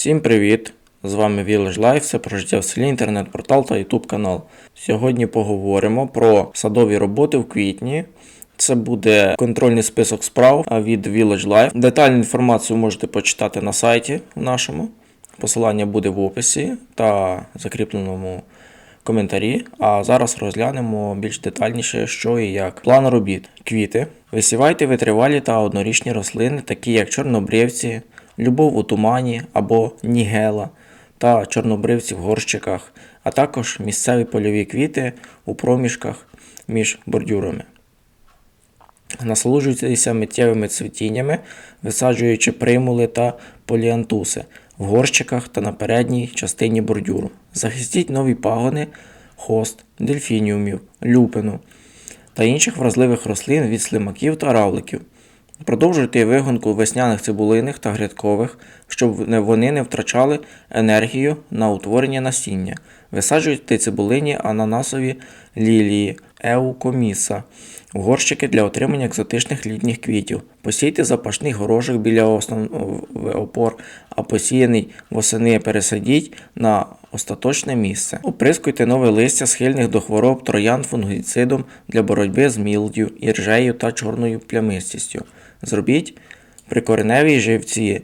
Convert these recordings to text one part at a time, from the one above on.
Всім привіт! З вами Village Life, це про життя в селі, інтернет-портал та YouTube канал. Сьогодні поговоримо про садові роботи в квітні. Це буде контрольний список справ від Village Life. Детальну інформацію можете почитати на сайті нашому. Посилання буде в описі та закріпленому коментарі. А зараз розглянемо більш детальніше, що і як. План робіт. Квіти. Висівайте витривалі та однорічні рослини, такі як чорнобривці, любов у тумані або нігела та чорнобривці в горщиках, а також місцеві польові квіти у проміжках між бордюрами. Насолоджуйтеся миттєвими цвітіннями, висаджуючи примули та поліантуси в горщиках та на передній частині бордюру. Захистіть нові пагони, хост, дельфініумів, люпину та інших вразливих рослин від слимаків та равликів. Продовжуйте вигонку весняних цибулиних та грядкових, щоб вони не втрачали енергію на утворення насіння. Висаджуйте цибулині ананасові лілії, еукоміса горщики для отримання екзотичних літніх квітів. Посійте запашний горошок біля основних опор, а посіяний восени пересадіть на остаточне місце. Оприскуйте нове листя схильних до хвороб троян фунгіцидом для боротьби з мілдю, іржею та чорною плямистістю. Зробіть прикореневі живці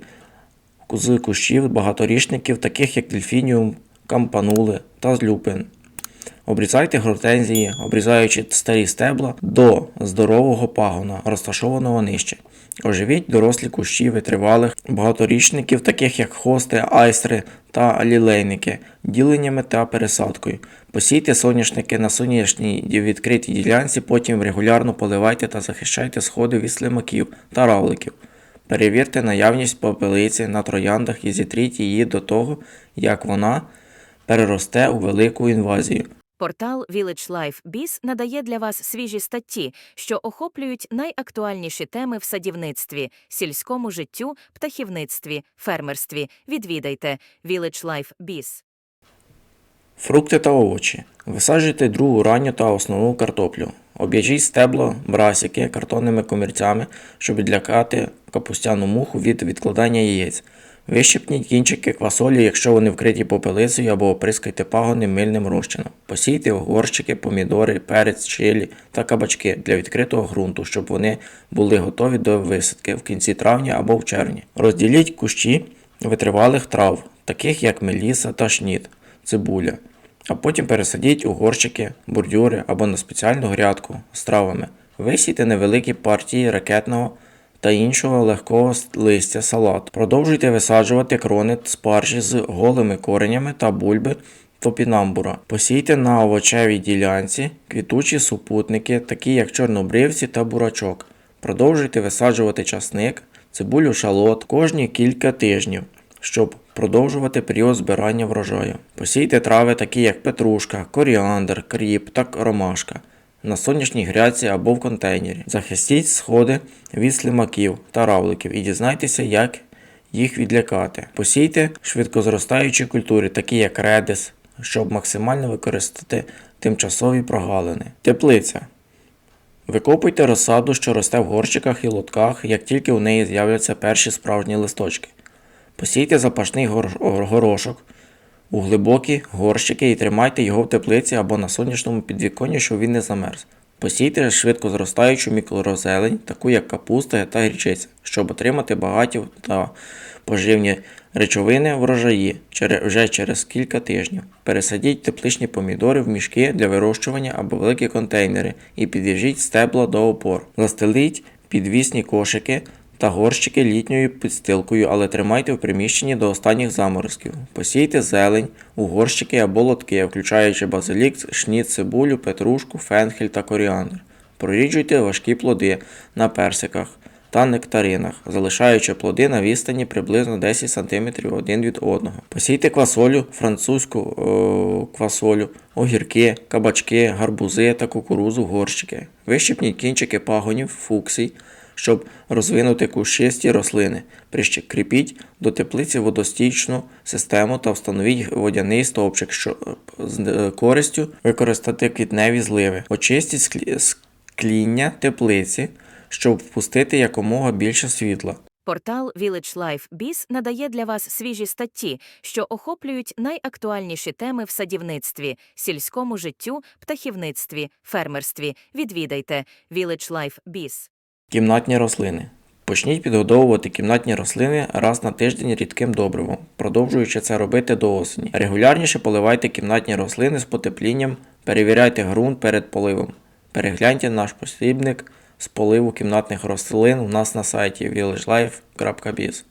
з кущів багаторічників, таких як дельфініум, кампанули та злюпин. Обрізайте гортензії, обрізаючи старі стебла до здорового пагона, розташованого нижче. Оживіть дорослі кущі витривалих багаторічників, таких як хости, айстри та лілейники, діленнями та пересадкою. Посійте соняшники на сонячній відкритій ділянці, потім регулярно поливайте та захищайте сходи від слимаків та равликів. Перевірте наявність попелиці на трояндах і зітріть її до того, як вона переросте у велику інвазію. Портал Village Life Biz надає для вас свіжі статті, що охоплюють найактуальніші теми в садівництві, сільському життю, птахівництві, фермерстві. Відвідайте Village Life Biz. Фрукти та овочі. Висаджуйте другу ранню та основну картоплю. Об'яжіть стебло, брасики картонними комірцями, щоб відлякати капустяну муху від відкладання яєць. Вищипніть кінчики квасолі, якщо вони вкриті попелицею, або оприскайте пагони мильним розчином. Посійте горщики, помідори, перець, чилі та кабачки для відкритого ґрунту, щоб вони були готові до висадки в кінці травня або в червні. Розділіть кущі витривалих трав, таких як меліса та шніт, цибуля а потім пересадіть у горщики, бордюри або на спеціальну грядку з травами. Висійте невеликі партії ракетного та іншого легкого листя салату. Продовжуйте висаджувати крони спаржі з голими коренями та бульби топінамбура. Посійте на овочевій ділянці квітучі супутники, такі як чорнобривці та бурачок. Продовжуйте висаджувати часник, цибулю шалот кожні кілька тижнів, щоб продовжувати період збирання врожаю. Посійте трави, такі як петрушка, коріандр, кріп та ромашка на сонячній грядці або в контейнері. Захистіть сходи від слимаків та равликів і дізнайтеся, як їх відлякати. Посійте швидкозростаючі культури, такі як редис, щоб максимально використати тимчасові прогалини. Теплиця. Викопуйте розсаду, що росте в горщиках і лотках, як тільки у неї з'являться перші справжні листочки. Посійте запашний горошок у глибокі горщики і тримайте його в теплиці або на сонячному підвіконні, щоб він не замерз. Посійте швидко зростаючу мікрозелень, таку як капуста та гірчиця, щоб отримати багаті та поживні речовини врожаї вже через кілька тижнів. Пересадіть тепличні помідори в мішки для вирощування або великі контейнери і підв'яжіть стебла до опор. Застеліть підвісні кошики та горщики літньою підстилкою, але тримайте в приміщенні до останніх заморозків. Посійте зелень у горщики або лотки, включаючи базилік, шніт, цибулю, петрушку, фенхель та коріандр. Проріджуйте важкі плоди на персиках та нектаринах, залишаючи плоди на відстані приблизно 10 см один від одного. Посійте квасолю, французьку е, квасолю, огірки, кабачки, гарбузи та кукурузу горщики. Вищипніть кінчики пагонів, фуксій, щоб розвинути кущисті рослини. Прищепіть до теплиці водостічну систему та встановіть водяний стовпчик, щоб з е, користю використати квітневі зливи. Очистіть скління теплиці, щоб впустити якомога більше світла. Портал Village Life Biz надає для вас свіжі статті, що охоплюють найактуальніші теми в садівництві, сільському життю, птахівництві, фермерстві. Відвідайте Village Life Biz. Кімнатні рослини. Почніть підгодовувати кімнатні рослини раз на тиждень рідким добривом, продовжуючи це робити до осені. Регулярніше поливайте кімнатні рослини з потеплінням, перевіряйте ґрунт перед поливом. Перегляньте наш посібник з поливу кімнатних рослин у нас на сайті villagelife.biz.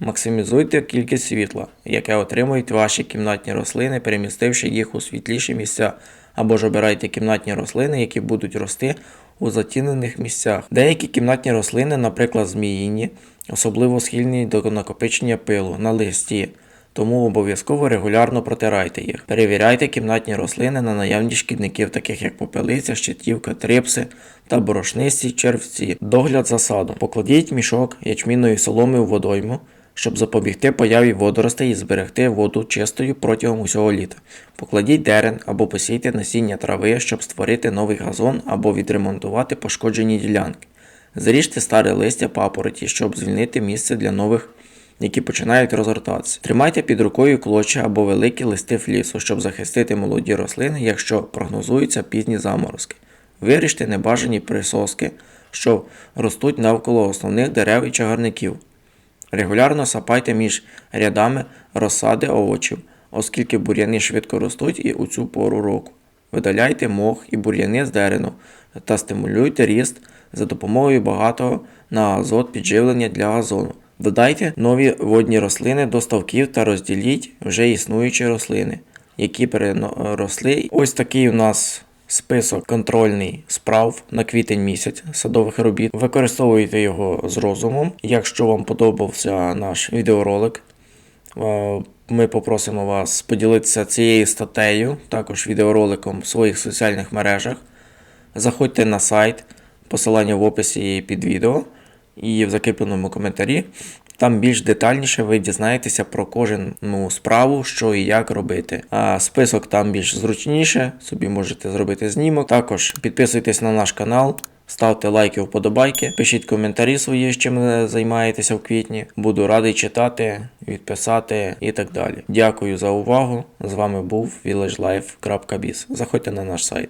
Максимізуйте кількість світла, яке отримують ваші кімнатні рослини, перемістивши їх у світліші місця, або ж обирайте кімнатні рослини, які будуть рости у затінених місцях. Деякі кімнатні рослини, наприклад, зміїні, особливо схильні до накопичення пилу на листі, тому обов'язково регулярно протирайте їх. Перевіряйте кімнатні рослини на наявність шкідників, таких як попелиця, щитівка, трипси та борошнисті червці. Догляд за садом. Покладіть мішок ячмінної соломи у водойму, щоб запобігти появі водоростей і зберегти воду чистою протягом усього літа. Покладіть дерен або посійте насіння трави, щоб створити новий газон або відремонтувати пошкоджені ділянки. Зріжте старе листя папороті, щоб звільнити місце для нових, які починають розгортатися. Тримайте під рукою клоча або великі листи флісу, щоб захистити молоді рослини, якщо прогнозуються пізні заморозки. Виріжте небажані присоски, що ростуть навколо основних дерев і чагарників. Регулярно сапайте між рядами розсади овочів, оскільки бур'яни швидко ростуть і у цю пору року. Видаляйте мох і бур'яни з дерену та стимулюйте ріст за допомогою багатого на азот підживлення для газону. Додайте нові водні рослини до ставків та розділіть вже існуючі рослини, які переросли. Ось такий у нас список контрольний справ на квітень місяць садових робіт. Використовуйте його з розумом. Якщо вам подобався наш відеоролик, е, ми попросимо вас поділитися цією статтею, також відеороликом в своїх соціальних мережах. Заходьте на сайт, посилання в описі під відео і в закріпленому коментарі. Там більш детальніше ви дізнаєтеся про кожну справу, що і як робити. А список там більш зручніше, собі можете зробити знімок. Також підписуйтесь на наш канал, ставте лайки, вподобайки, пишіть коментарі свої, з чим займаєтеся в квітні. Буду радий читати, відписати і так далі. Дякую за увагу. З вами був villagelife.biz. Заходьте на наш сайт.